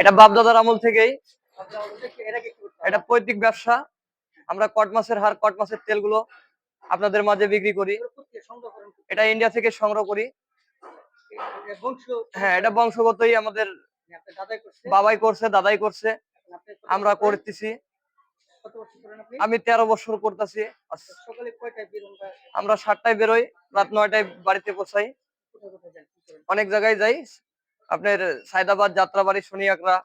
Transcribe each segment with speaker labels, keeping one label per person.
Speaker 1: এটা বাপদাদার আমল থেকেই। এটা পৈতৃক ব্যবসা। আমরা কট মাছের হার কট মাছের তেলগুলো আপনাদের মাঝে বিক্রি করি। এটা ইন্ডিয়া থেকে সংগ্রহ করি। হ্যাঁ এটা বংশগতই আমাদের বাবাই করছে, দাদাই করছে। আমরা করতেছি। আমি তেরো বছর করতেছি। আমরা সাতটায় বেরোই, রাত নয়টায় বাড়িতে পৌঁছাই? অনেক জায়গায় যাই। আপনার সায়দাবাদ যাত্রাবাড়ি শনিয়াকড়া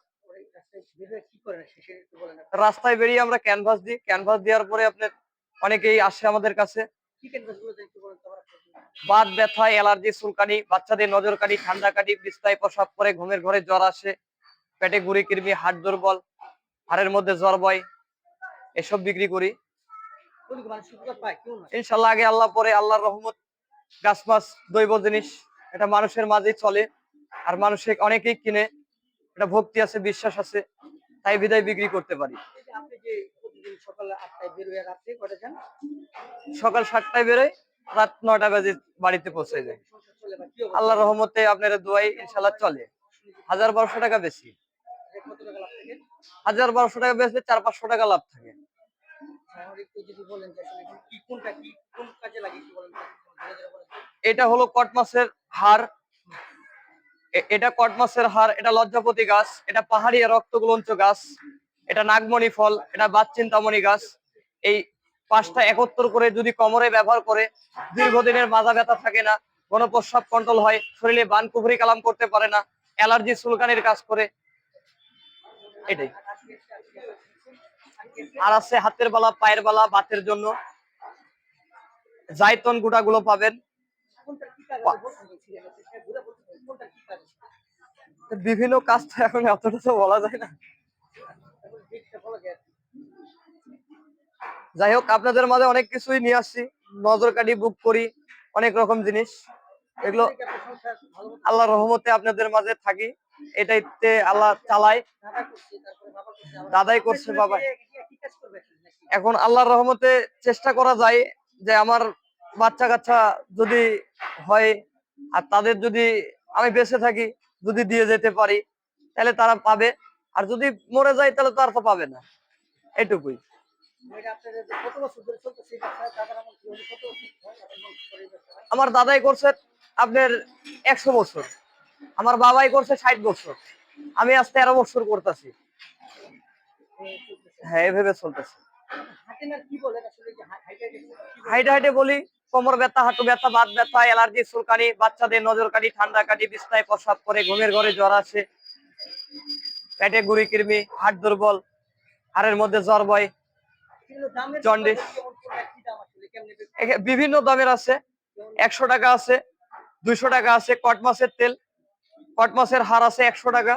Speaker 2: রাস্তায়
Speaker 1: বেরিয়ে আমরা ক্যানভাস দিই। ক্যানভাস দেওয়ার পরে আপনার অনেকেই আসে আমাদের কাছে। বাত ব্যথা, অ্যালার্জি, চুলকানি, বাচ্চাদের নজর কাটি ঠান্ডা কাটি বিস্তায় প্রসাব করে ঘুমের ঘরে জ্বর আসে, পেটে গুড়ি, কৃমি হাট দুর্বল, হাড়ের মধ্যে জ্বর বয়, এসব বিক্রি করি। ইনশাল্লাহ আগে আল্লাহ পরে আল্লাহর রহমত গাছ মাছ দৈব জিনিস, এটা মানুষের মাঝেই চলে। আর মানুষে অনেকেই কিনে। এটা ভক্তি আছে বিশ্বাস আছে তাই বিদায় বিক্রি করতে পারি।
Speaker 2: সকালে
Speaker 1: সাতটায় বেরোয় রাত নয়টা বাজে বাড়িতে পৌঁছে যায়? আল্লাহ রহমতে আপনার দোয়াই ইনশাল্লাহ চলে। হাজার বারোশো টাকা বেশি। হাজার বারোশো টাকা বেচলে চার পাঁচশো টাকা লাভ থাকে। এটা হলো কট মাছের হার এ- এটা কট মাছের হার, এটা লজ্জাপতি গাছ, এটা পাহাড়ি রক্তগুলঞ্চ গাছ, এটা নাগমণি ফল, এটা বাচ্চিন্তামণি গাছ। এই পাঁচটা একত্র করে যদি কোমরে ব্যবহার করে, দীর্ঘদিনের মাজা ব্যথা থাকে না কোনো প্রস্রাব কন্ট্রোল হয়, শরীরে বান কুফরি কালাম করতে পারে না, অ্যালার্জি চুলকানির কাজ করে, এটাই। আর আছে হাতের বালা, পায়ের বালা, বাতের জন্য। জাইতন গুটাগুলো পাবেন
Speaker 2: কোনটা কি কাজ আছে বলুন তো, ঠিক আছে, সেটা ঘুরে বলতে হবে, কোনটা কি কাজ আছে?
Speaker 1: বিভিন্ন কাজ তো এখন এতটা তো বলা যায় না। যাই হোক আপনাদের মাঝে অনেক কিছুই নিয়ে আসছি নজর কাটি বুক করি অনেক রকম জিনিস এগুলো আল্লাহ রহমতে আপনাদের মাঝে থাকি এটাইতে আল্লাহ চালায় দাদাই করছে, বাবা।
Speaker 2: এখন
Speaker 1: আল্লাহর রহমতে চেষ্টা করা যায় যে আমার বাচ্চা কাচ্চা যদি হয় আর তাদের যদি আমি বেঁচে থাকি যদি দিয়ে যেতে পারি, তাহলে তারা পাবে। আর যদি মরে যায়, তাহলে তো আর তো পাবে না। এটুকুই? আমার দাদাই করছে আপনার একশো বছর। আমার বাবাই করছে ষাট বছর। আমি আজ তেরো বছর করতেছি। হ্যাঁ এভাবে চলতেছে?
Speaker 2: হাইটে
Speaker 1: হাইটে বলি কোমর ব্যথা, হাঁটু ব্যথা, বাত ব্যথা, অ্যালার্জি, চুলকানি, বাচ্চাদের নজর কাটি ঠান্ডা কাটি বিস্তায় প্রসাব করে, ঘুমের ঘরে জ্বর আসে। পেটে গুড়ি কৃমি হাট দুর্বল, হাড়ের মধ্যে জ্বর বয়, জন্ডিস। বিভিন্ন দামের আছে। একশো টাকা আছে, দুইশো টাকা আছে, কট মাছের তেল। কট মাছের হার আছে একশো টাকা।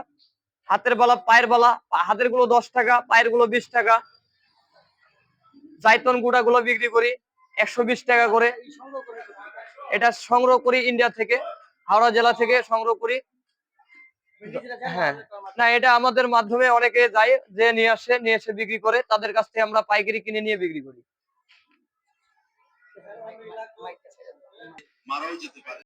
Speaker 1: হাতের বালা, পায়ের বালা হাতেরগুলো দশ টাকা, পায়েরগুলো বিশ টাকা। জাইতন গুঁড়া গুলো বিক্রি করি। একশো বিশ টাকা করে? এটা সংগ্রহ করি ইন্ডিয়া থেকে, হাওড়া জেলা থেকে সংগ্রহ করি হ্যাঁ। না, এটা আমাদের মাধ্যমে অনেকে যায়, যে নিয়ে আসে, নিয়ে এসে বিক্রি করে, তাদের কাছ থেকে আমরা পাইকারি কিনে নিয়ে বিক্রি করি।
Speaker 3: মারাও যেতে পারে